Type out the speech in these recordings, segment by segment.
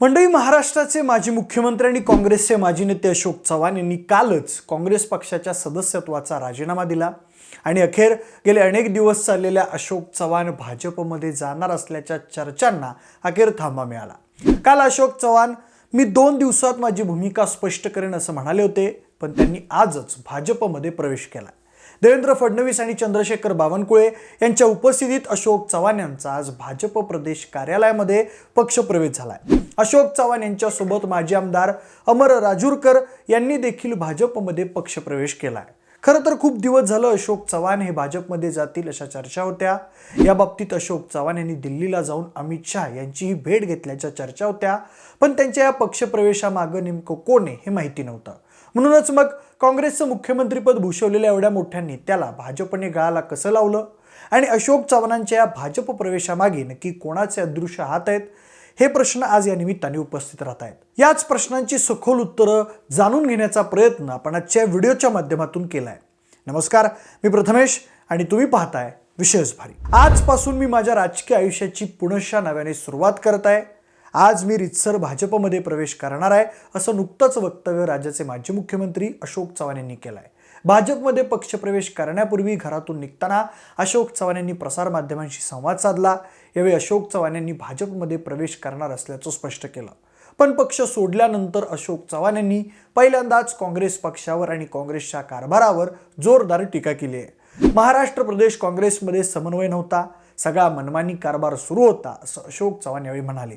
मंडळी महाराष्ट्राचे माजी मुख्यमंत्री आणि काँग्रेसचे माजी नेते अशोक चव्हाण यांनी कालच काँग्रेस पक्षाच्या सदस्यत्वाचा राजीनामा दिला. आणि अखेर गेले अनेक दिवस चाललेल्या अशोक चव्हाण भाजपमध्ये जाणार असल्याच्या चर्चांना अखेर थांबा मिळाला. काल अशोक चव्हाण मी दोन दिवसात माझी भूमिका स्पष्ट करेन असं म्हणाले होते पण त्यांनी आजच भाजपमध्ये प्रवेश केला. देवेंद्र फडणवीस आणि चंद्रशेखर बावनकुळे यांच्या उपस्थितीत अशोक चव्हाण यांचा आज भाजप प्रदेश कार्यालयामध्ये पक्षप्रवेश झालाय. अशोक चव्हाण यांच्यासोबत माजी आमदार अमर राजूरकर यांनी देखील भाजपमध्ये पक्षप्रवेश आहे खरं तर खूप दिवस झालं अशोक चव्हाण हे भाजपमध्ये जातील अशा चर्चा होत्या. या बाबतीत अशोक चव्हाण यांनी दिल्लीला जाऊन अमित शहा यांचीही भेट घेतल्याच्या चर्चा होत्या. पण त्यांच्या या पक्षप्रवेशामागं नेमकं कोण आहे हे माहिती नव्हतं. म्हणूनच मग काँग्रेसचं मुख्यमंत्रीपद भूषवलेल्या एवढ्या मोठ्या नेत्याला भाजपने गळाला कसं लावलं? आणि अशोक चव्हाणांच्या या भाजप प्रवेशामागे नक्की कोणाचे अदृश्य हात आहेत? हे प्रश्न आज या निमित्ताने उपस्थित राहत आहेत. याच प्रश्नांची सखोल उत्तरं जाणून घेण्याचा प्रयत्न आपण आजच्या व्हिडिओच्या माध्यमातून केला आहे नमस्कार मी प्रथमेश आणि तुम्ही पाहताय विशेष भारी. आजपासून मी माझ्या राजकीय आयुष्याची पुनशा नव्याने सुरुवात करत आहे. आज मी रितसर भाजपमध्ये प्रवेश करणार आहे असं नुकतंच वक्तव्य राज्याचे माजी मुख्यमंत्री अशोक चव्हाण यांनी केलं आहे भाजपमध्ये पक्षप्रवेश करण्यापूर्वी घरातून निघताना अशोक चव्हाण यांनी प्रसारमाध्यमांशी संवाद साधला. यावेळी अशोक चव्हाण यांनी भाजपमध्ये प्रवेश करणार असल्याचं स्पष्ट केलं. पण पक्ष सोडल्यानंतर अशोक चव्हाण यांनी पहिल्यांदाच काँग्रेस पक्षावर आणि काँग्रेसच्या कारभारावर जोरदार टीका केली आहे. महाराष्ट्र प्रदेश काँग्रेसमध्ये समन्वय नव्हता. सगळा मनमानी कारभार सुरू होता असं अशोक चव्हाण यावेळी म्हणाले.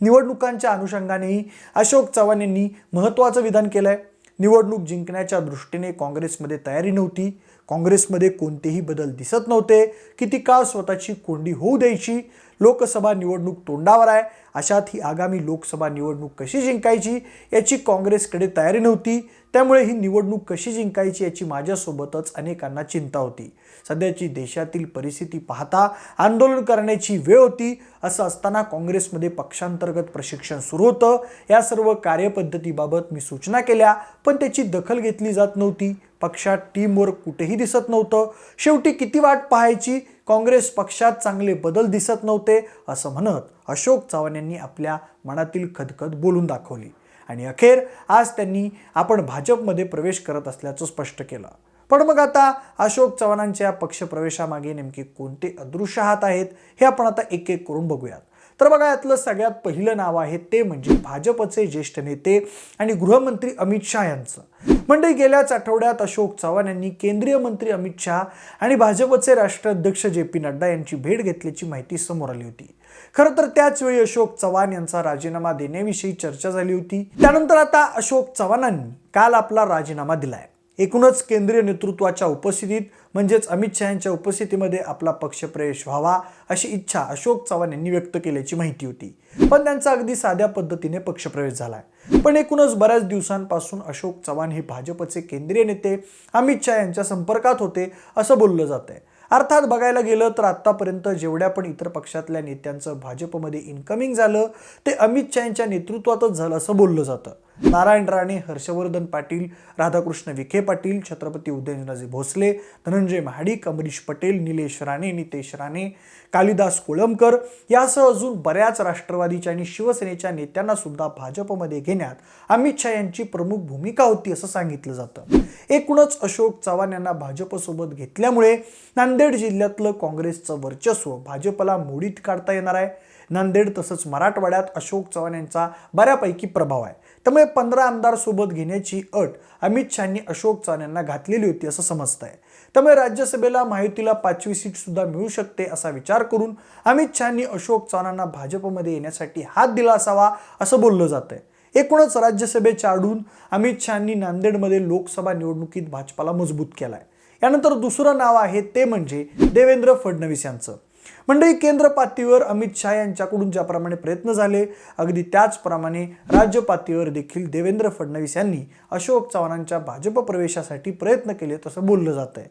निवडणुकांच्या अनुषंगानेही अशोक चव्हाण यांनी महत्त्वाचं विधान केलं आहे निवडणूक जिंकण्याच्या दृष्टीने काँग्रेसमध्ये तयारी नव्हती. काँग्रेसमध्ये कोणतेही बदल दिसत नव्हते. किती काळ स्वतःची कोंडी होऊ द्यायची? लोकसभा निवडणूक तोंडावर आहे. अशात ही आगामी लोकसभा निवडणूक कशी जिंकायची याची काँग्रेसकडे तयारी नव्हती. त्यामुळे ही निवडणूक कशी जिंकायची याची माझ्यासोबतच अनेकांना चिंता होती. सध्याची देशातील परिस्थिती पाहता आंदोलन करण्याची वेळ होती. असं असताना काँग्रेसमध्ये पक्षांतर्गत प्रशिक्षण सुरू होतं. या सर्व कार्यपद्धतीबाबत मी सूचना केल्या पण त्याची दखल घेतली जात नव्हती. पक्षात टीमवर्क कुठेही दिसत नव्हतं. शेवटी किती वाट पाहायची? काँग्रेस पक्षात चांगले बदल दिसत नव्हते असं म्हणत अशोक चव्हाण यांनी आपल्या मनातील खदखद बोलून दाखवली. आणि अखेर आज त्यांनी आपण भाजपमध्ये प्रवेश करत असल्याचं स्पष्ट केलं. पण मग आता अशोक चव्हाणांच्या पक्षप्रवेशामागे नेमके कोणते अदृश्य हात आहेत हे आपण आता एक एक करून बघूयात. तर बघा यातलं सगळ्यात पहिलं नाव आहे ते म्हणजे भाजपचे ज्येष्ठ नेते आणि गृहमंत्री अमित शहा यांचं. म्हणजे गेल्याच आठवड्यात अशोक चव्हाण यांनी केंद्रीय मंत्री अमित शहा आणि भाजपचे राष्ट्राध्यक्ष जे पी नड्डा यांची भेट घेतल्याची माहिती समोर आली होती. खरं तर त्याच वेळी अशोक चव्हाण यांचा राजीनामा देण्याविषयी चर्चा झाली होती. त्यानंतर आता अशोक चव्हाणांनी काल आपला राजीनामा दिलाय. एकूणच केंद्रीय नेतृत्वाच्या उपस्थितीत म्हणजेच अमित शहा यांच्या उपस्थितीमध्ये आपला पक्षप्रवेश व्हावा अशी इच्छा अशोक चव्हाण यांनी व्यक्त केल्याची माहिती होती. पण त्यांचा अगदी साध्या पद्धतीने पक्षप्रवेश झालाय. पण एकूणच बऱ्याच दिवसांपासून अशोक चव्हाण हे भाजपचे केंद्रीय नेते अमित शहा यांच्या संपर्कात होते असं बोललं जात आहे अर्थात बघायला गेलं तर आत्तापर्यंत जेवढ्या पण इतर पक्षातल्या नेत्यांचं भाजपमध्ये इन्कमिंग झालं ते अमित शहा यांच्या नेतृत्वातच झालं असं बोललं जातं. नारायण राणे हर्षवर्धन पाटील राधाकृष्ण विखे पाटील छत्रपती उदयनराजे भोसले धनंजय महाडिक अमरीश पटेल निलेश राणे नितेश राणे कालिदास कोळंबकर यासह अजून बऱ्याच राष्ट्रवादीच्या आणि शिवसेनेच्या नेत्यांना सुद्धा भाजपमध्ये घेण्यात अमित शहा यांची प्रमुख भूमिका होती असं सांगितलं जातं. एकूणच अशोक चव्हाण यांना भाजपसोबत घेतल्यामुळे नांदेड जिल्ह्यातलं काँग्रेसचं वर्चस्व भाजपला मोडीत काढता येणार आहे. नांदेड तसंच मराठवाड्यात अशोक चव्हाण यांचा बऱ्यापैकी प्रभाव आहे. त्यामुळे पंधरा आमदार सोबत घेण्याची अट अमित शहानी अशोक चव्हाण यांना घातलेली होती असं समजत आहे त्यामुळे राज्यसभेला महायुतीला पाचवी सीट सुद्धा मिळू शकते असा विचार करून अमित शहानी अशोक चव्हाणांना भाजपमध्ये येण्यासाठी हात दिला असावा असं बोललं जात आहे एकूणच राज्यसभेच्या आडून अमित शहानी नांदेडमध्ये लोकसभा निवडणुकीत भाजपाला मजबूत केलाय. यानंतर दुसरं नाव आहे ते म्हणजे देवेंद्र फडणवीस यांचं. मंडळी केंद्र पातळीवर अमित शहा यांच्याकडून ज्याप्रमाणे प्रयत्न झाले अगदी त्याचप्रमाणे राज्य पातळीवर देखील देवेंद्र फडणवीस यांनी अशोक चव्हाणांच्या भाजप प्रवेशासाठी प्रयत्न केले तसं बोललं जात आहे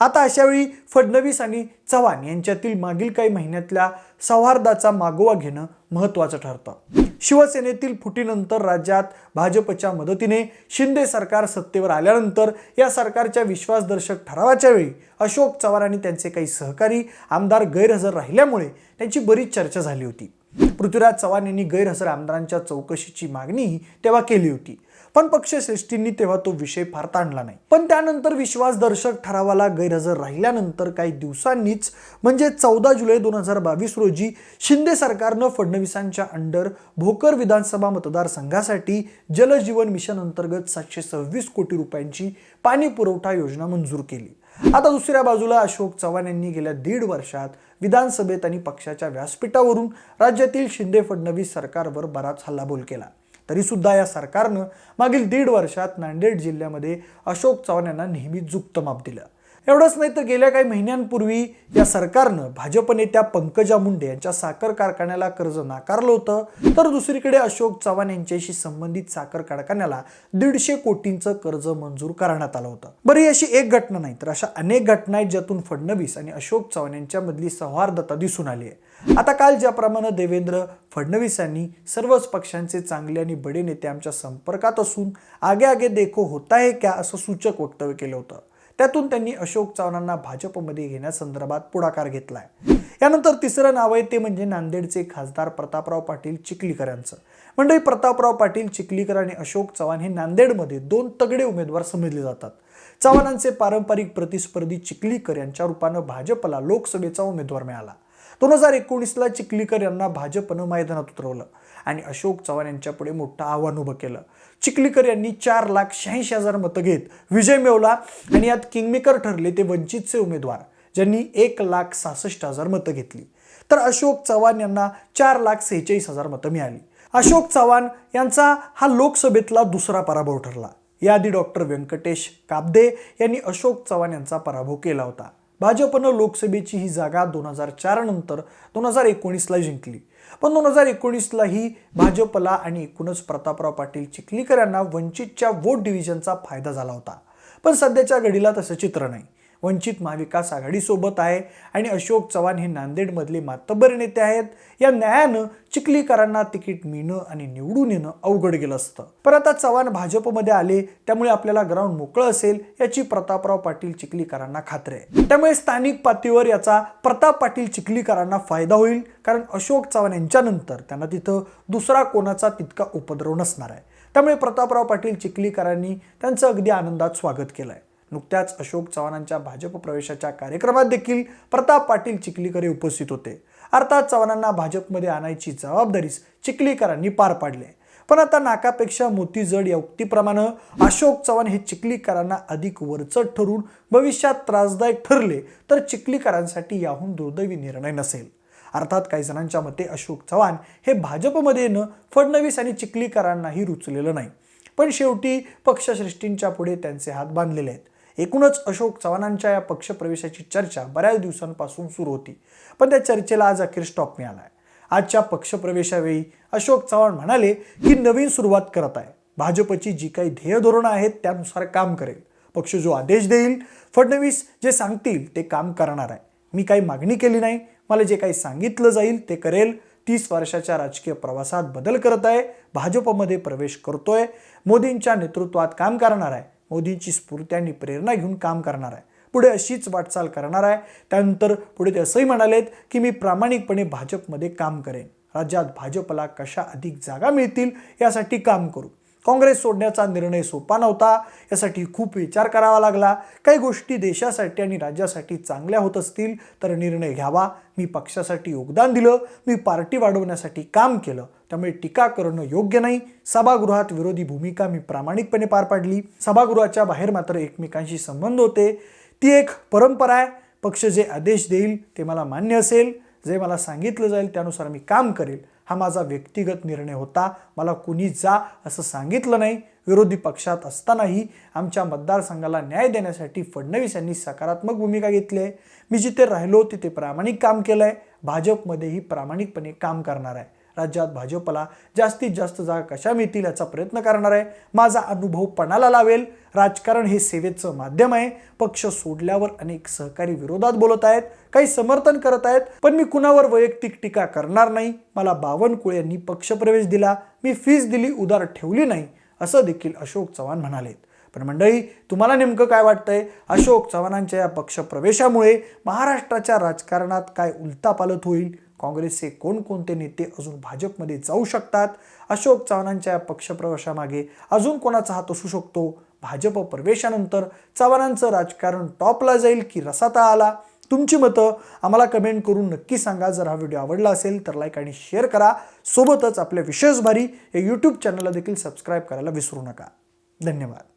आता अशावेळी फडणवीस आणि चव्हाण यांच्यातील मागील काही महिन्यातल्या सौहार्दाचा मागोवा घेणं महत्त्वाचं ठरतं. शिवसेनेतील फुटीनंतर राज्यात भाजपच्या मदतीने शिंदे सरकार सत्तेवर आल्यानंतर या सरकारच्या विश्वासदर्शक ठरावाच्या वेळी अशोक चव्हाण आणि त्यांचे काही सहकारी आमदार गैरहजर राहिल्यामुळे त्यांची बरीच चर्चा झाली होती. पृथ्वीराज चव्हाण यांनी गैरहजर आमदारांच्या चौकशीची मागणीही तेव्हा केली होती. पण पक्षश्रेष्ठींनी तेव्हा तो विषय फार ताणला नाही. पण त्यानंतर विश्वासदर्शक ठरावाला गैरहजर राहिल्यानंतर काही दिवसांनीच म्हणजे चौदा जुलै दोन हजार बावीस रोजी शिंदे सरकारनं फडणवीसांच्या अंडर भोकर विधानसभा मतदारसंघासाठी जलजीवन मिशन अंतर्गत सातशे सव्वीस कोटी रुपयांची पाणी पुरवठा योजना मंजूर केली. आता दुसऱ्या बाजूला अशोक चव्हाण यांनी गेल्या दीड वर्षात विधानसभेत आणि पक्षाच्या व्यासपीठावरून राज्यातील शिंदे फडणवीस सरकारवर बराच हल्लाबोल केला. तरीसुद्धा या सरकारनं मागील दीड वर्षात नांदेड जिल्ह्यामध्ये अशोक चव्हाण यांना नेहमी जुक्त माप दिलं. एवढंच नाही तर गेल्या काही महिन्यांपूर्वी या सरकारनं भाजप नेत्या पंकजा मुंडे यांच्या साखर कारखान्याला कर्ज नाकारलं होतं. तर दुसरीकडे अशोक चव्हाण यांच्याशी संबंधित साखर कारखान्याला दीडशे कोटींचं कर्ज मंजूर करण्यात आलं होतं. बरी अशी एक घटना नाही तर अशा अनेक घटना आहेत ज्यातून फडणवीस आणि अशोक चव्हाण यांच्यामधली सौहार्दता दिसून आली आहे. आता काल ज्याप्रमाणे देवेंद्र फडणवीसांनी सर्वच पक्षांचे चांगले आणि बडे नेते आमच्या संपर्कात असून आगे आगे देखो होता है क्या असं सूचक वक्तव्य केलं होतं. त्यातून त्यांनी अशोक चव्हाणांना भाजपमध्ये घेण्यासंदर्भात पुढाकार घेतलाय. यानंतर तिसरं नाव आहे ते म्हणजे नांदेडचे खासदार प्रतापराव पाटील चिखलीकर यांचं मंडळी प्रतापराव पाटील चिखलीकर आणि अशोक चव्हाण हे नांदेडमध्ये दोन तगडे उमेदवार समजले जातात. चव्हाणांचे पारंपरिक प्रतिस्पर्धी चिखलीकर यांच्या रूपानं भाजपला लोकसभेचा उमेदवार मिळाला. दोन हजार एकोणीसला चिखलीकर यांना भाजपनं मैदानात उतरवलं आणि अशोक चव्हाण यांच्यापुढे मोठं आव्हान उभं केलं. चिखलीकर यांनी चार लाख शहाऐंशी हजार मतं घेत विजय मिळवला आणि यात किंगमेकर ठरले ते वंचितचे उमेदवार ज्यांनी एक लाख सहासष्ट हजार मतं घेतली. तर अशोक चव्हाण यांना चार लाख सेहेचाळीस हजार मतं मिळाली. अशोक चव्हाण यांचा हा लोकसभेतला दुसरा पराभव ठरला. याआधी डॉक्टर व्यंकटेश काबदे यांनी अशोक चव्हाण यांचा पराभव केला होता. भाजपनं लोकसभेची ही जागा दोन हजार चार नंतर दोन हजार एकोणीसला जिंकली. पण दोन हजार एकोणीसलाही भाजपला आणि एकूणच प्रतापराव पाटील चिखलीकर यांना वंचितच्या वोट डिव्हिजनचा फायदा झाला होता. पण सध्याच्या घडीला तसं चित्र नाही. वंचित महाविकास आघाडीसोबत आहे आणि अशोक चव्हाण हे नांदेडमधले मातब्बर नेते आहेत. या न्यायानं चिखलीकरांना तिकीट मिळणं आणि निवडून येणं अवघड गेलं असतं. पण आता चव्हाण भाजपमध्ये आले त्यामुळे आपल्याला ग्राउंड मोकळं असेल याची प्रतापराव पाटील चिखलीकरांना खात्री आहे. त्यामुळे स्थानिक पातळीवर याचा प्रताप पाटील चिखलीकरांना फायदा होईल कारण अशोक चव्हाण यांच्यानंतर त्यांना तिथं दुसरा कोणाचा तितका उपद्रव नसणार आहे. त्यामुळे प्रतापराव पाटील चिखलीकरांनी त्यांचं अगदी आनंदात स्वागत केलं आहे नुकत्याच अशोक चव्हाणांच्या भाजप प्रवेशाच्या कार्यक्रमात देखील प्रताप पाटील चिखलीकर उपस्थित होते. अर्थात चव्हाणांना भाजपमध्ये आणायची जबाबदारीच चिखलीकरांनी पार पाडली आहे. पण आता नाकापेक्षा मोती जड या उक्तीप्रमाणे अशोक चव्हाण हे चिखलीकरांना अधिक वरचढ ठरून भविष्यात त्रासदायक ठरले तर चिखलीकरांसाठी याहून दुर्दैवी निर्णय नसेल. अर्थात काही जणांच्या मते अशोक चव्हाण हे भाजपमध्ये येणं फडणवीस आणि चिखलीकरांनाही रुचलेलं नाही. पण शेवटी पक्षश्रेष्ठींच्या पुढे त्यांचे हात बांधलेले आहेत. एकूणच अशोक चव्हाणांच्या या पक्षप्रवेशाची चर्चा बऱ्याच दिवसांपासून सुरू होती. पण त्या चर्चेला आज अखेर स्टॉप मिळाला आहे. आजच्या पक्षप्रवेशावेळी अशोक चव्हाण म्हणाले की नवीन सुरुवात करत आहे. भाजपची जी काही ध्येय धोरणं आहेत त्यानुसार काम करेल. पक्ष जो आदेश देईल फडणवीस जे सांगतील ते काम करणार आहे. मी काही मागणी केली नाही. मला जे काही सांगितलं जाईल ते करेल. तीस वर्षाच्या राजकीय प्रवासात बदल करत आहे. भाजपमध्ये प्रवेश करतोय. मोदींच्या नेतृत्वात काम करणार आहे. मोदींची स्फूर्ती आणि प्रेरणा घेऊन काम करणार आहे. पुढे अशीच वाटचाल करणार आहे. त्यानंतर पुढे ते असंही म्हणालेत की मी प्रामाणिकपणे भाजपमध्ये काम करेन. राज्यात भाजपला कशा अधिक जागा मिळतील यासाठी काम करू. काँग्रेस सोडण्याचा निर्णय सोपा नव्हता. यासाठी खूप विचार करावा लागला. काही गोष्टी देशासाठी आणि राज्यासाठी चांगल्या होत असतील तर निर्णय घ्यावा. मी पक्षासाठी योगदान दिलं. मी पार्टी वाढवण्यासाठी काम केलं. त्यामुळे टीका करणं योग्य नाही. सभागृहात विरोधी भूमिका मी प्रामाणिकपणे पार पाडली. सभागृहाच्या बाहेर मात्र एकमेकांशी संबंध होते. ती एक परंपरा आहे. पक्ष जे आदेश देईल ते मला मान्य असेल. जे मला सांगितलं जाईल त्यानुसार मी काम करेल. हा माझा व्यक्तिगत निर्णय होता. मला कुणी जा असं सांगितलं नाही. विरोधी पक्षात असतानाही आमच्या मतदारसंघाला न्याय देण्यासाठी फडणवीस यांनी सकारात्मक भूमिका घेतली आहे. मी जिथे राहिलो तिथे प्रामाणिक काम केलं आहे भाजपमध्येही प्रामाणिकपणे काम करणार आहे. राज्यात भाजपला जास्तीत जास्त जागा कशा मिळतील याचा प्रयत्न करणार आहे. माझा अनुभव पणाला लावेल. राजकारण हे सेवेचं माध्यम आहे. पक्ष सोडल्यावर अनेक सहकारी विरोधात बोलत आहेत. काही समर्थन करत आहेत पण मी कुणावर वैयक्तिक टीका करणार नाही. मला बावनकुळे यांनी पक्षप्रवेश दिला. मी फीस दिली उदार ठेवली नाही असं देखील अशोक चव्हाण म्हणालेत. पण मंडळी तुम्हाला नेमकं काय वाटतंय? अशोक चव्हाणांच्या या पक्षप्रवेशामुळे महाराष्ट्राच्या राजकारणात काय उलथापालत होईल? काँग्रेसचे कोणकोणते नेते अजून भाजपमध्ये जाऊ शकतात? अशोक चव्हाणांच्या या पक्षप्रवेशामागे अजून कोणाचा हात असू शकतो? भाजप प्रवेशानंतर चव्हाणांचं राजकारण टॉपला जाईल की रसाता आला? तुमची मतं आम्हाला कमेंट करून नक्की सांगा. जर हा व्हिडिओ आवडला असेल तर लाईक आणि शेअर करा. सोबतच आपल्या विशेष भारी या यूट्यूब चॅनलला देखील सबस्क्राईब करायला विसरू नका. धन्यवाद.